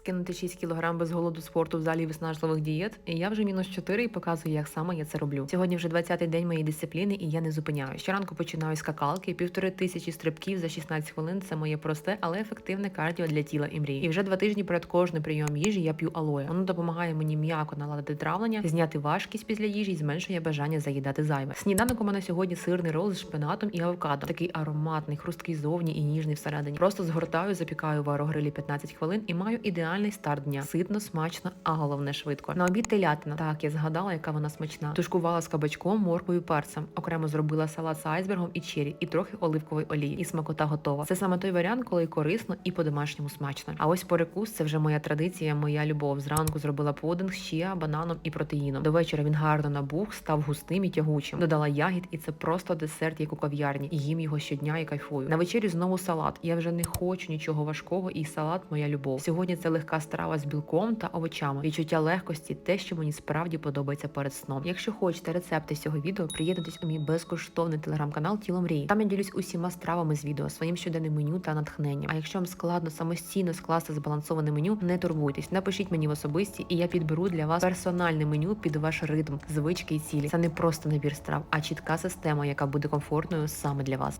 скинути 6 кг без голоду спорту в залі виснажливих дієт. І я вже мінус 4 і показую, як саме я це роблю. Сьогодні вже 20-й день моєї дисципліни, і я не зупиняю. Щоранку починаю скакалки, півтори тисячі стрибків за 16 хвилин. Це моє просте, але ефективне кардіо для тіла і мрії. І вже два тижні перед кожним прийомом їжі я п'ю алоє. Воно допомагає мені м'яко наладити травлення, зняти важкість після їжі і зменшує бажання заїдати зайве. Сніданок у мене сьогодні сирний рол з шпинатом і авокадо. Такий ароматний, хрусткий зовні і ніжний всередині. Просто згортаю, запікаю в аерогрилі 15 хвилин і маю ідеальний старт дня. Ситно, смачно, а головне швидко. На обід телятина. Так, я згадала, яка вона смачна. Тушкувала з кабачком, морквою, перцем. Окремо зробила салат з айсбергом і чері, і трохи оливкової олії. І смакота готова. Це саме той варіант, коли корисно і по-домашньому смачно. А ось перекус це вже моя традиція, моя любов. Зранку зробила пудинг з чіа, бананом і протеїном. До вечора він гарно набух, став густим і тягучим. Додала ягід, і це просто десерт, як у кав'ярні. Їм його щодня і кайфую. На вечері знову салат. Я вже не хочу нічого важкого, і салат моя любов. Сьогодні це легка страва з білком та овочами. Відчуття легкості, те, що мені справді подобається перед сном. Якщо хочете рецепти з цього відео, приєднуйтесь у мій безкоштовний телеграм-канал Тіло мрії. Там я ділюсь усіма стравами з відео, своїм щоденним меню та натхненням. А якщо вам складно самостійно скласти збалансоване меню, не турбуйтесь, напишіть мені в особисті, і я підберу для вас персональне меню під ваш ритм, звички і цілі. Це не просто набір страв, а чітка система, яка буде комфортною саме для вас.